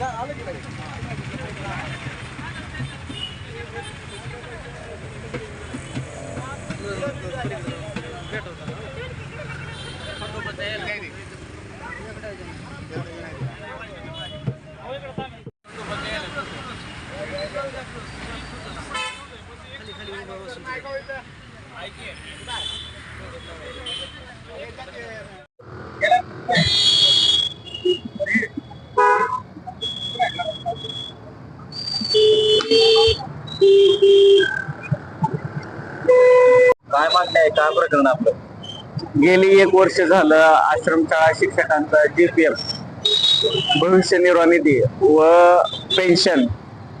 I can't. काय मागणं आहे? काय प्रकरण आपलं? गेली एक वर्ष झालं आश्रमशाळा शिक्षकांचा जीपीएफ भविष्य निर्वाह निधी व पेन्शन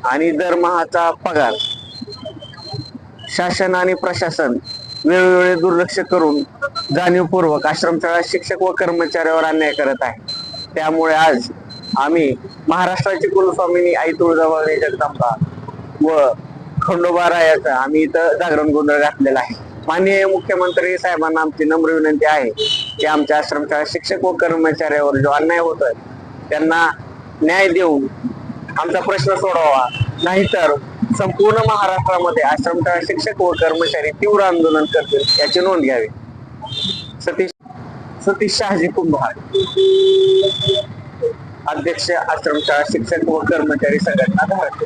आणि दरमहाचा पगार. शासन आणि प्रशासन वेळोवेळी दुर्लक्ष करून जाणीवपूर्वक आश्रमशाळा शिक्षक व कर्मचाऱ्यावर अन्याय करत आहे. त्यामुळे आज आम्ही महाराष्ट्राची कुलस्वामिनी आई तुळजाभवानी जगदंबा व खंडोबा रायाचं आम्ही इथं जागरण गोंधळ घातलेला आहे. माननीय मुख्यमंत्री साहेबांना आमची नम्र विनंती आहे की आमच्या आश्रमशाळा शिक्षक व कर्मचाऱ्यावर जो अन्याय होतोय त्यांना न्याय देऊन आमचा प्रश्न सोडवा नाहीतर संपूर्ण महाराष्ट्रामध्ये आश्रमशाळा शिक्षक व कर्मचारी तीव्र आंदोलन करतील याची नोंद घ्यावी. सतीश सतीश शहाजी कुंभार अध्यक्ष आश्रमशाळा शिक्षक व कर्मचारी संघटना धारक.